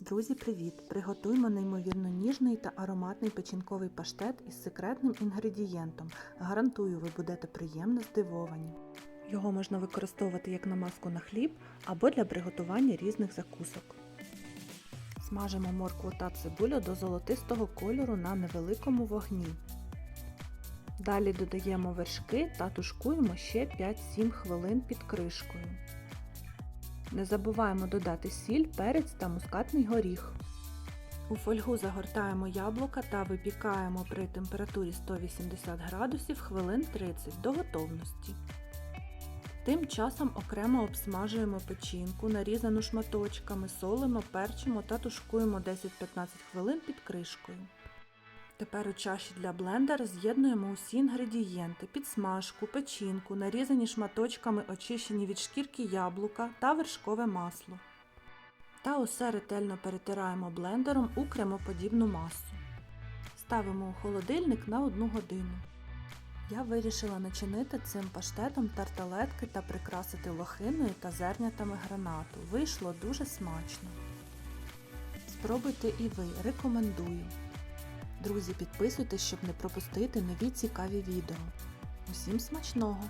Друзі, привіт! Приготуємо неймовірно ніжний та ароматний печінковий паштет із секретним інгредієнтом. Гарантую, ви будете приємно здивовані. Його можна використовувати як намазку на хліб або для приготування різних закусок. Смажимо моркву та цибулю до золотистого кольору на невеликому вогні. Далі додаємо вершки та тушкуємо ще 5-7 хвилин під кришкою. Не забуваємо додати сіль, перець та мускатний горіх. У фольгу загортаємо яблука та випікаємо при температурі 180 градусів хвилин 30 до готовності. Тим часом окремо обсмажуємо печінку, нарізану шматочками, солимо, перчимо та тушкуємо 10-15 хвилин під кришкою. Тепер у чаші для блендера з'єднуємо усі інгредієнти, підсмажку, печінку, нарізані шматочками очищені від шкірки яблука та вершкове масло. Та усе ретельно перетираємо блендером у кремоподібну масу. Ставимо у холодильник на 1 годину. Я вирішила начинити цим паштетом тарталетки та прикрасити лохиною та зернятами гранату. Вийшло дуже смачно. Спробуйте і ви, рекомендую. Друзі, підписуйтесь, щоб не пропустити нові цікаві відео. Усім смачного!